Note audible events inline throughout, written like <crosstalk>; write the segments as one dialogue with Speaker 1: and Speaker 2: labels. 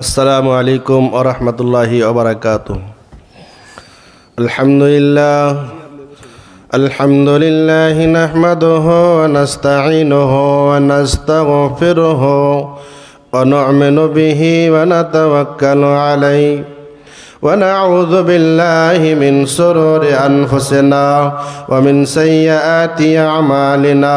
Speaker 1: السلام عليكم ورحمة الله وبركاته الحمد لله الحمد لله نحمده ونستعينه ونستغفره ونؤمن به ونتوكل عليه ونعوذ بالله من سرور أنفسنا ومن سيئات أعمالنا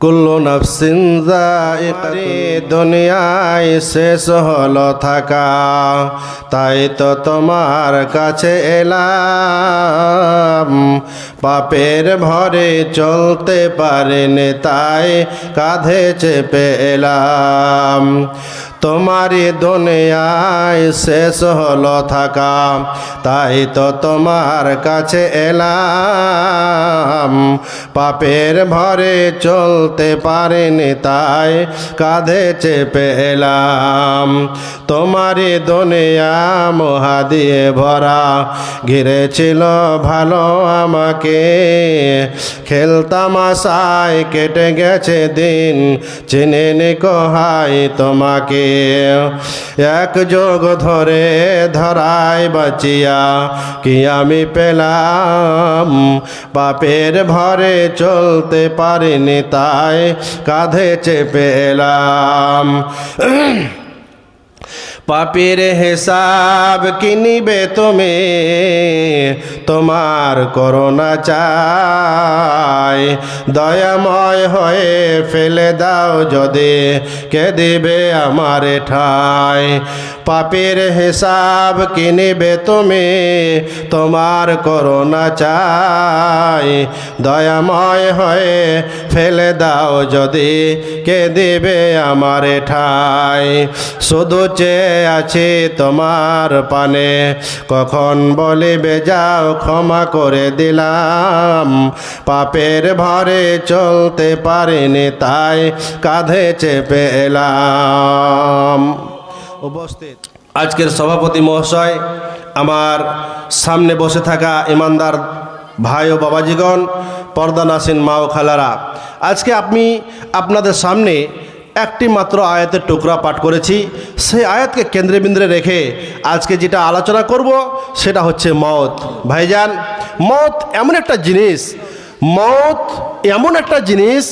Speaker 1: কুল্লু নফসিন দুনিয়ায় শেষ হলো থাকা। তাই তো তোমার কাছে এলাম। পাপের ভরে চলতে পারেনি, তাই কাঁধে চেপে এলাম। তোমারই দুনিয়ায় শেষ হলো থাকা, তাই তো তোমার কাছে এলাম। পাপের ভরে চলতে পারেনি, তাই কাঁধে চেপে এলাম। তোমারই দুনিয়া মহা দিয়ে ভরা, ঘিরেছিল ভালো আমাকে। খেলতাম আশায় কেটে গেছে দিন, চিনে নিকহাই তোমাকে। এক যোগ ধরে ধরায় বাঁচিয়া কি আমি পেলাম? পাপের ভরে চলতে পারিনি তাই কাঁধে চেপে এলাম। পাপের হিসাব কিনিবে তুমি? তোমার করোনা চাই। দয়াময় হয়ে ফেলে দাও যদি কে দিবে আমার ঠাই। পাপের হিসাব কিনিবে তুমি? তোমার করোনা চাই। দয়াময় হয়ে ফেলে দাও যদি কে দিবে আমার ঠাই। শুধু চেয়ে আছি তোমার পানে। কখন বলিবে, যাও, ক্ষমা করে দিলাম। পাপের ভরে চলতে পারিনি, তাই কাঁধে চেপে এলাম। উপস্থিত। আজকের সভাপতি মহাশয়, আমার সামনে বসে থাকা ইমানদার ভাই ও বাবাজিগণ, পর্দা নাসিন মা ও খালারা, আজকে আমি আপনাদের সামনে একটি মাত্র আয়াতের টুকরা পাঠ করেছি। সেই আয়াতকে কেন্দ্রে বিন্দ্রে রেখে আজকে যেটা আলোচনা করব, সেটা হচ্ছে মত ভাইজান মত এমন একটা জিনিস মত এমন একটা জিনিস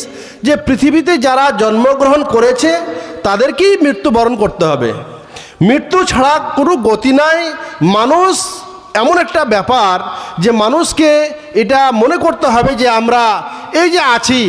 Speaker 1: যে পৃথিবীতে যারা জন্মগ্রহণ করেছে, তাদেরকেই মৃত্যুবরণ করতে হবে। মৃত্যু ছাড়া কোনো গতি নাই। মানুষ এমন একটা ব্যাপার যে মানুষকে এটা মনে করতে হবে যে আমরা এই যে আছি,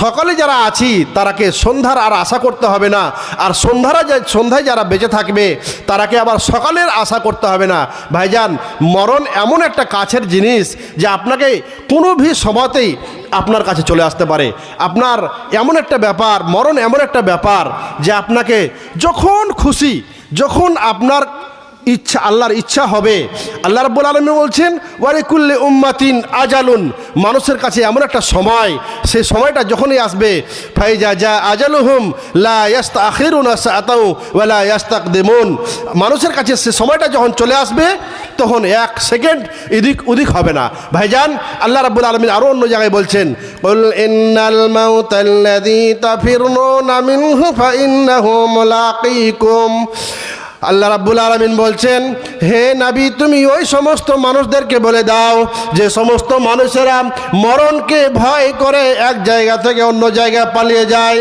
Speaker 1: সকালে যারা আছি, তারাকে সন্ধ্যার আর আশা করতে হবে না। আর সন্ধ্যারা সন্ধ্যায় যারা বেঁচে থাকবে, তারাকে আবার সকালের আশা করতে হবে না। ভাইজান, মরণ এমন একটা কাছের জিনিস যে আপনাকে কোনো ভি সময়তেই আপনার কাছে চলে আসতে পারে। আপনার এমন একটা ব্যাপার, মরণ এমন একটা ব্যাপার যে আপনাকে যখন খুশি যখন আপনার ইচ্ছা, আল্লাহর ইচ্ছা হবে, আল্লাহ রাব্বুল আলমী বলছেন ওয়ারিকুল্লি উম্মাতিন আজালুন। মানুষের কাছে এমন একটা সময় সে সময়টা যখনই আসবে, ফাইজা যা আজালুহুম, লা ইয়াস্তা আখিরুন আসাতাউ ওয়ালা ইয়াস্তাক দেমন মানুষের কাছে সে সময়টা যখন চলে আসবে তখন এক সেকেন্ড এদিক ওদিক হবে না। ভাইজান, আল্লাহ রাব্বুল আলমিন আরও অন্য জায়গায় বলছেন আল্লাহ রাব্বুল আলমিন বলছেন, হে নাবি, তুমি ওই সমস্ত মানুষদেরকে বলে দাও, যে সমস্ত মানুষেরা মরণকে ভয় করে এক জায়গা থেকে অন্য জায়গায় পালিয়ে যায়।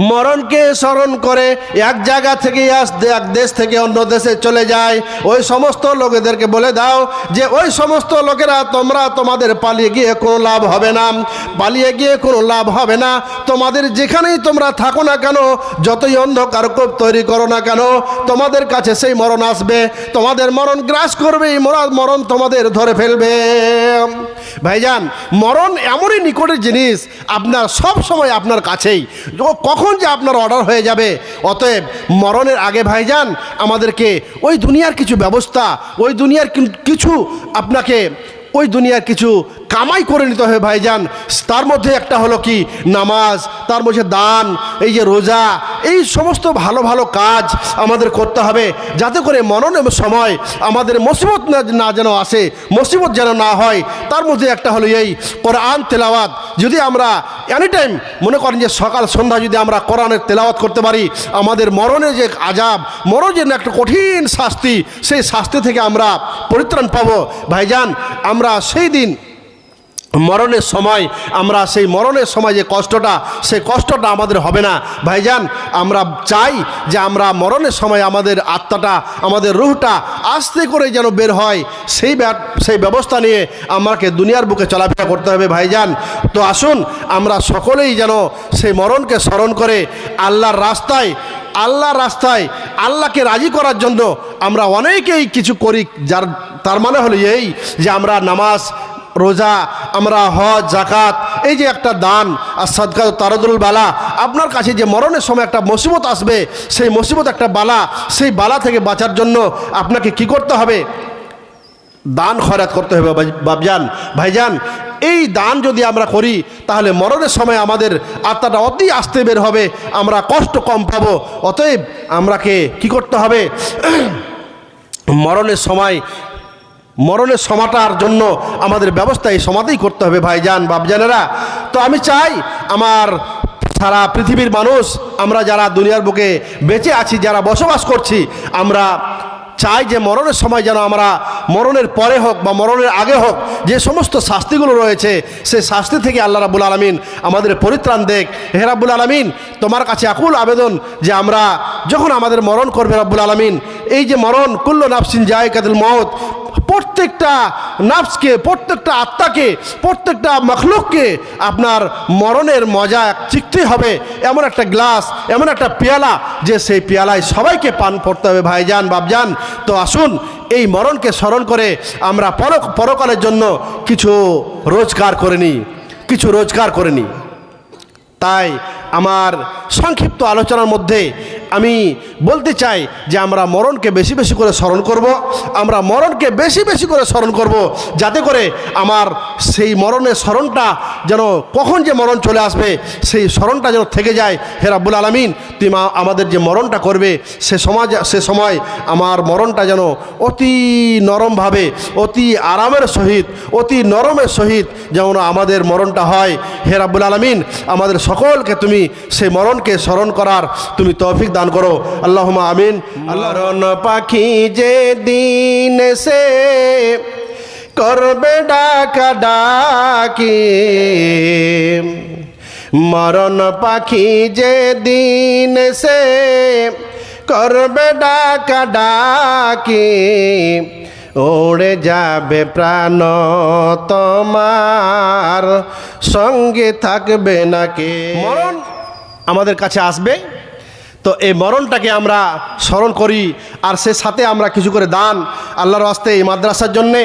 Speaker 1: মরণকে স্মরণ করে এক জায়গা থেকে আস- এক দেশ থেকে অন্য দেশে চলে যায়। ওই সমস্ত লোকেদেরকে বলে দাও যে, ওই সমস্ত লোকেরা তোমরা তোমাদের পালিয়ে গিয়ে কোনো লাভ হবে না। পালিয়ে গিয়ে কোনো লাভ হবে না। তোমাদের যেখানেই তোমরা থাকো না কেন, যতই অন্ধকার কোপ তৈরি করো না কেন, তোমাদের কাছে সেই মরণ আসবে। তোমাদের মরণ গ্রাস করবে মরণ তোমাদের ধরে ফেলবে। ভাইজান, মরণ এমনই নিকটের জিনিস, আপনার সব সময় আপনার কাছেই। কখন যে আপনার অর্ডার হয়ে যাবে? অতএব মরণের আগে ভাইজান, আমাদেরকে ওই দুনিয়ার কিছু ব্যবস্থা, ওই দুনিয়ার কিছু আপনাকে, ওই দুনিয়ার কিছু কামাই করে নিতে হবে ভাইজান। তার মধ্যে একটা হলো কি? নামাজ, তার মধ্যে দান, এই যে রোজা, এই সমস্ত ভালো ভালো কাজ আমাদের করতে হবে। যাতে করে মরণের সময় আমাদের মুসিবত না যেন আসে, মুসিবত যেন না হয়। তার মধ্যে একটা হলো এই কোরআন তেলাওয়াত। যদি আমরা এনি টাইম মনে করেন যে সকাল, সন্ধ্যা যদি আমরা কোরআনের তেলাওয়াত করতে পারি, আমাদের মরণের যে আজাব মরণ যে একটা কঠিন শাস্তি, সেই শাস্তি থেকে আমরা পরিত্রাণ পাবো। ভাইজান, আমরা সেই দিন মরণের সময় আমরা সেই মরণের সময় যে কষ্টটা, সেই কষ্টটা আমাদের হবে না। ভাইজান, আমরা চাই যে আমরা মরণের সময় আমাদের আত্মাটা, আমাদের রুহটা আস্তে করে যেন বের হয়। সেই সেই ব্যবস্থা নিয়ে আমাকে দুনিয়ার বুকে চলাফেরা করতে হবে ভাইজান। তো আসুন, আমরা সকলেই যেন সেই মরণকে স্মরণ করে আল্লাহর রাস্তায় আল্লাহর রাস্তায়, আল্লাহকে রাজি করার জন্য আমরা অনেকেই কিছু করি। যার, তার মানে হলো এই যে আমরা নামাজ রোজা, আমরা হজ জাকাত এই যে একটা দান, আর সদকা তারদুল বালা। আপনার কাছে যে মরণের সময় একটা মুসিবত আসবে, সেই মুসিবত একটা বালা, সেই বালা থেকে বাঁচার জন্য আপনাকে কি করতে হবে? দান খয়রাত করতে হবে বাবজান ভাইজান, এই দান যদি আমরা করি, তাহলে মরণের সময় আমাদের আত্মাটা অতি আস্তে বের হবে, আমরা কষ্ট কম পাবো। অতএব, আমরাকে কি করতে হবে? <clears throat> মরণের সময় মরণের সমাটার জন্য আমাদের ব্যবস্থা এই সমাতেই করতে হবে, ভাইজান বাবজানেরা তো আমি চাই আমার সারা পৃথিবীর মানুষ, আমরা যারা দুনিয়ার বুকে বেঁচে আছি, যারা বসবাস করছি, আমরা চাই যে মরণের সময় যেন আমরা মরণের পরে হোক বা মরণের আগে হোক, যে সমস্ত শাস্তিগুলো রয়েছে সেই শাস্তি থেকে আল্লাহ রাবুল আলমিন আমাদের পরিত্রাণ দেখ হে রাব্বুল আলমিন, তোমার কাছে আকুল আবেদন যে আমরা যখন আমাদের মরণ করবে রাব্বুল আলমিন, এই যে মরণ, কুল্ল নাফসিন যায় কাদুল মহৎ প্রত্যেকটা নাফসকে, প্রত্যেকটা আত্মাকে, প্রত্যেকটা মখলুককে আপনার মরণের মজা চিকতে হবে। এমন একটা গ্লাস, এমন একটা পেয়ালা যে সেই পেয়ালায় সবাইকে পান করতে হবে, ভাইজান বাবজান তো আসুন, এই মরণকে স্মরণ করে আমরা পর পরকালের জন্য কিছু রোজগার করে নিই, কিছু রোজগার করে নিই। তাই আমার সংক্ষিপ্ত আলোচনার মধ্যে আমি বলতে চাই যে আমরা মরণকে বেশি বেশি করে স্মরণ করব, আমরা মরণকে বেশি বেশি করে স্মরণ করব, যাতে করে আমার সেই মরণের স্মরণটা যেন কখন যে মরণ চলে আসবে, সেই স্মরণটা যেন থেকে যায়। হে রাব্বুল আলমিন, তুই মা- আমাদের যে মরণটা করবে, সে সমাজ, সে সময় আমার মরণটা যেন অতি নরমভাবে, অতি আরামের সহিত, অতি নরমের সহিত যেমন আমাদের মরণটা হয়। হে রাব্বুল আলমিন, আমাদের সকলকে তুমি সেই মরণকে স্মরণ করার তুমি তৌফিক দান করো। আল্লাহ আমিন। মরণ পাখি যে দিন সে করবে ডাকা ডাকি। মরণ পাখি যে দিন সে করবে ডাকা ডাকি, ওড়ে যাবে প্রাণ তোমার সঙ্গে থাকবে নাকি? মরণ আমাদের কাছে আসবে। তো এই মরণটাকে আমরা স্মরণ করি আর সে সাথে আমরা কিছু করে দান আল্লাহর আস্তে এই মাদ্রাসার জন্যে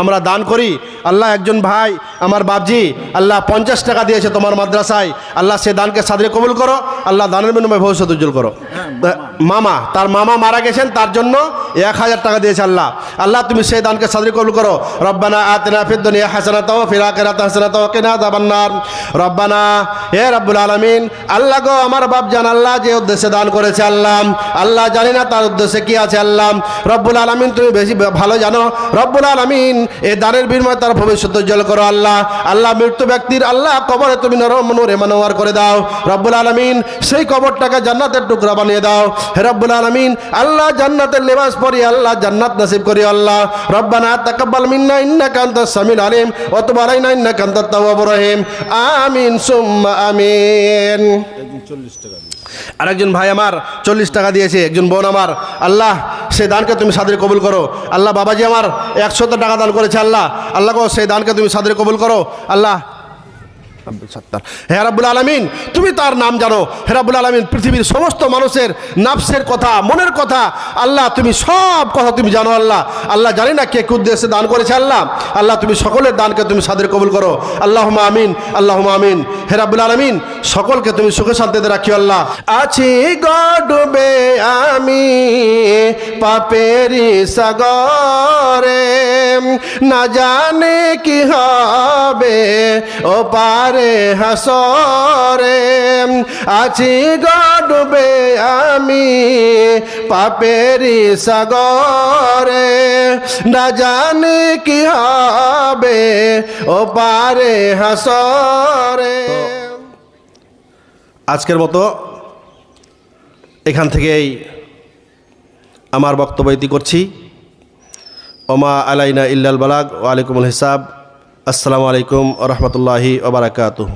Speaker 1: আমরা দান করি। আল্লাহ একজন ভাই, আমার বাবজি আল্লাহ পঞ্চাশ টাকা দিয়েছে তোমার মাদ্রাসায়। আল্লাহ সে দানকে সাদরে কবুল করো, আল্লাহ দানের বিনিময়ে ভবিষ্যৎ উজ্জ্বল করো। মামা, তার মামা মারা গেছেন, তার জন্য এক হাজার টাকা দিয়েছে আল্লাহ। আল্লাহ, তুমি সেই দানকে সাদরে কবুল করো। রব্বানা আতনা ফিদ দুনিয়া হাসানাতাও ফিল আখিরাতি হাসানাতাও কিনা রব্বানা, হে রব্বুল আলামিন, আল্লাহ গো, আমার বাপ জান আল্লাহ যে উদ্দেশ্যে দান করেছে আল্লাহ। আল্লাহ জানি না তার উদ্দেশ্যে কি আছে আল্লাহ। রব্বুল আলামিন, তুমি বেশি ভালো জানো। রব্বুল আলামিন, এই দানের বিনিময়ে তার ভবিষ্যৎ উজ্জ্বল করো আল্লাহ। আল্লাহ, মৃত্যু ব্যক্তির আল্লাহ কবরে তুমি নরম নূরে মানোয়ার করে দাও। রব্বুল আলামিন, সেই কবরটাকে জান্নাতের টুকরা বানিয়ে দাও। হে রব্বুল আলামিন, আল্লাহ জান্নাতের লেবাস পরি আল্লাহ জান্নাত নসিব করি আল্লাহ। রব্বানা তাকাব্বাল মিন্না ইন্নাকা আনতাস সামিউল আলিম ওয়া তুব আলাইনা ইন্নাকা আনতাত তাওয়াবুর রহিম। আমিন, সুম্মা আমিন। আরেকজন ভাই আমার চল্লিশ টাকা দিয়েছে, একজন বোন আমার। আল্লাহ সেই দানকে তুমি সাদরে কবুল করো। আল্লাহ বাবাজি আমার একশত টাকা দান করেছে আল্লাহ। আল্লাহ সেই দানকে তুমি সাদরে কবুল করো। আল্লাহ আব্দুল সত্তার। হে রাব্বুল আলমিন, তুমি তার নাম জানো। হে রাব্বুল আলমিন, পৃথিবীর সমস্ত মানুষের নাফসের কথা, মনের কথা, আল্লাহ তুমি সব কথা তুমি জানো আল্লাহ। আল্লাহ জানি না কে উদ্দেশ্যে দান করেছে আল্লাহ। আল্লাহ তুমি সকলের দানকে তুমি সাদের কবুল করো। আল্লাহ আমিন আল্লাহ আমিন। হে রাব্বুল আলমিন, সকলকে তুমি সুখে শান্তিতে রাখিও আল্লাহ। আছি গডবে আমি। পাপেরি সাগরে। না জানে কি হবে, ও পারে হাসরে। আছি গডবে আমি পাপেরি সাগরে। না জানি কি হবে, ও পারে হাসরে। আজকের মতো এখান থেকেই আমার বক্তব্য ইতি করছি। ওমা আলাইনা ইল্লাল বালাগ ওয়ালাইকুমুল হিসাব। আসসালামু আলাইকুম রহমতুল্লাহি ওবরাকাতুহ